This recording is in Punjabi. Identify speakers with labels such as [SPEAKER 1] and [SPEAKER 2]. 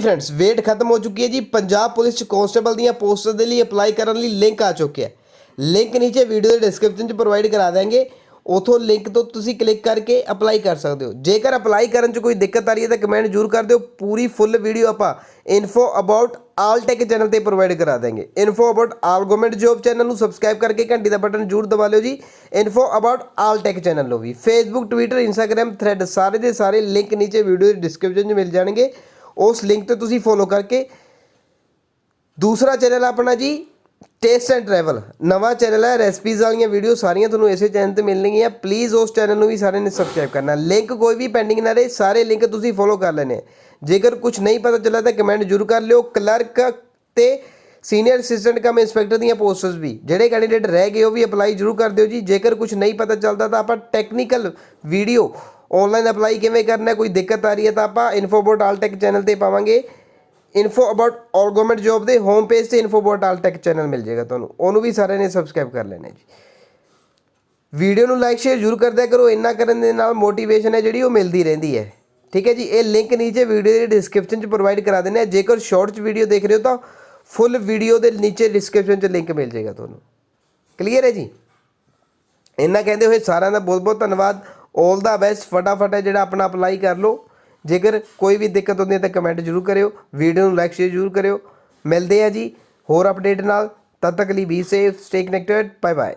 [SPEAKER 1] ਫਰੈਂਡਸ ਵੇਟ ਖਤਮ ਹੋ ਚੁੱਕੀ ਹੈ ਜੀ। ਪੰਜਾਬ ਪੁਲਿਸ ਚ ਕਾਂਸਟੇਬਲ ਦੀਆਂ ਪੋਸਟਾਂ ਦੇ ਲਈ ਅਪਲਾਈ ਕਰਨ ਲਈ ਲਿੰਕ ਆ ਚੁੱਕਿਆ ਹੈ। ਲਿੰਕ ਨੀਚੇ ਵੀਡੀਓ ਦੇ ਡਿਸਕ੍ਰਿਪਸ਼ਨ ਚ ਪ੍ਰੋਵਾਈਡ ਕਰਾ ਦਾਂਗੇ ਉਥੋਂ ਲਿੰਕ ਤੋਂ ਤੁਸੀਂ ਕਲਿੱਕ ਕਰਕੇ ਅਪਲਾਈ ਕਰ ਸਕਦੇ ਹੋ। ਜੇਕਰ ਅਪਲਾਈ ਕਰਨ ਚ ਕੋਈ ਦਿੱਕਤ ਆ ਰਹੀ ਹੈ ਤਾਂ ਕਮੈਂਟ ਜ਼ਰੂਰ ਕਰ ਦਿਓ। ਪੂਰੀ ਫੁੱਲ ਵੀਡੀਓ ਆਪਾਂ info about all tech channel ਤੇ ਪ੍ਰੋਵਾਈਡ ਕਰਾ ਦਾਂਗੇ info about all government job channel ਨੂੰ ਸਬਸਕ੍ਰਾਈਬ ਕਰਕੇ ਘੰਟੀ ਦਾ ਬਟਨ ਜ਼ਰੂਰ ਦਬਾ ਲਿਓ ਜੀ। Info about all tech channel ਨੂੰ ਵੀ। ਫੇਸਬੁੱਕ ਟਵਿੱਟਰ ਇੰਸਟਾਗ੍ਰam ਥ੍ਰੈਡ ਸਾਰੇ ਦੇ ਸਾਰੇ ਲਿੰਕ ਨੀਚੇ ਵੀਡੀਓ ਦੇ ਡਿਸਕ੍ਰਿਪਸ਼ਨ 'ਚ ਮਿਲ ਜਾਣਗੇ। ਉਸ ਲਿੰਕ ਤੇ ਤੁਸੀਂ ਫੋਲੋ ਕਰਕੇ ਦੂਸਰਾ ਚੈਨਲ ਆਪਣਾ ਜੀ ਟੇਸਟ ਐਂਡ ਟਰੈਵਲ ਨਵਾਂ ਚੈਨਲ ਹੈ ਰੈਸਪੀਜ਼ ਵਾਲੀਆਂ ਵੀਡੀਓ ਸਾਰੀਆਂ ਤੁਹਾਨੂੰ ਇਸੇ ਚੈਨਲ ਤੇ ਮਿਲਣਗੀਆਂ। ਪਲੀਜ਼ ਉਸ ਚੈਨਲ ਨੂੰ ਵੀ ਸਾਰਿਆਂ ਨੇ ਸਬਸਕ੍ਰਾਈਬ ਕਰਨਾ। ਲਿੰਕ ਕੋਈ ਵੀ ਪੈਂਡਿੰਗ ਨਾ ਰਹੇ, ਸਾਰੇ ਲਿੰਕ ਤੁਸੀਂ ਫੋਲੋ ਕਰ ਲੈਣੇ। ਜੇਕਰ ਕੁਝ ਨਹੀਂ ਪਤਾ ਚੱਲਾ ਤਾਂ ਕਮੈਂਟ ਜ਼ਰੂਰ ਕਰ ਲਿਓ। ਕਲਰਕ ਤੇ ਸੀਨੀਅਰ ਅਸਿਸਟੈਂਟ ਕਮ ਇੰਸਪੈਕਟਰ ਦੀਆਂ ਪੋਸਟਸ ਵੀ। ਜਿਹੜੇ ਕੈਂਡੀਡੇਟ ਰਹਿ ਗਏ, ਉਹ ਵੀ ਅਪਲਾਈ ਜ਼ਰੂਰ ਕਰ ਦਿਓ ਜੀ। ਜੇਕਰ ਕੁਝ ਨਹੀਂ ਪਤਾ ਚੱਲਦਾ ਤਾਂ ਆਪਾਂ ਟੈਕਨੀਕਲ ਵੀਡੀਓ ਆਨਲਾਈਨ ਅਪਲਾਈ ਕਿਵੇਂ ਕਰਨਾ, ਕੋਈ ਦਿੱਕਤ ਆ ਰਹੀ ਹੈ ਤਾਂ ਆਪਾਂ info about all tech channel ਤੇ ਪਾਵਾਂਗੇ। Info about all government job ਦੇ ਹੋਮ ਪੇਜ ਤੇ info about all tech channel ਮਿਲ ਜਾਏਗਾ ਤੁਹਾਨੂੰ। ਉਹਨੂੰ ਵੀ ਸਾਰਿਆਂ ਨੇ ਸਬਸਕ੍ਰਾਈਬ ਕਰ ਲੈਣਾ ਜੀ। ਵੀਡੀਓ ਨੂੰ ਲਾਈਕ ਸ਼ੇਅਰ ਜ਼ਰੂਰ ਕਰਦਿਆ ਕਰੋ। ਇੰਨਾ ਕਰਨ ਦੇ ਨਾਲ ਮੋਟੀਵੇਸ਼ਨ ਹੈ ਜਿਹੜੀ ਉਹ ਮਿਲਦੀ ਰਹਿੰਦੀ ਹੈ। ਠੀਕ ਹੈ ਜੀ? ਇਹ ਲਿੰਕ ਨੀਚੇ ਵੀਡੀਓ ਦੇ ਡਿਸਕ੍ਰਿਪਸ਼ਨ 'ਚ ਪ੍ਰੋਵਾਈਡ ਕਰਾ ਦਿੰਦੇ ਆ ਜੇਕਰ ਸ਼ਾਰਟ 'ਚ ਵੀਡੀਓ ਦੇਖ ਰਹੇ ਹੋ ਤਾਂ ਫੁੱਲ ਵੀਡੀਓ ਦੇ ਨੀਚੇ ਡਿਸਕ੍ਰਿਪਸ਼ਨ 'ਚ ਲਿੰਕ ਮਿਲ ਜਾਏਗਾ ਤੁਹਾਨੂੰ। ਕਲੀਅਰ ਹੈ ਜੀ? ਇੰਨਾ ਕਹਿੰਦੇ ਹੋਏ ਸਾਰਿਆਂ ਦਾ ਬਹੁਤ ਬਹੁਤ ਧੰਨਵਾਦ। 올 ਦਾ ਬੈਸਟ ਫਟਾਫਟ ਹੈ ਜਿਹੜਾ ਆਪਣਾ ਅਪਲਾਈ ਕਰ ਲਓ। ਜੇਕਰ ਕੋਈ ਵੀ ਦਿੱਕਤ ਹੁੰਦੀ ਹੈ ਤਾਂ ਕਮੈਂਟ ਜ਼ਰੂਰ ਕਰਿਓ। ਵੀਡੀਓ ਨੂੰ ਲਾਈਕ ਸ਼ੇਅਰ ਜ਼ਰੂਰ ਕਰਿਓ। ਮਿਲਦੇ ਆ ਜੀ ਹੋਰ ਅਪਡੇਟ ਨਾਲ। ਤਦ ਤੱਕ ਲਈ be safe stay connected bye bye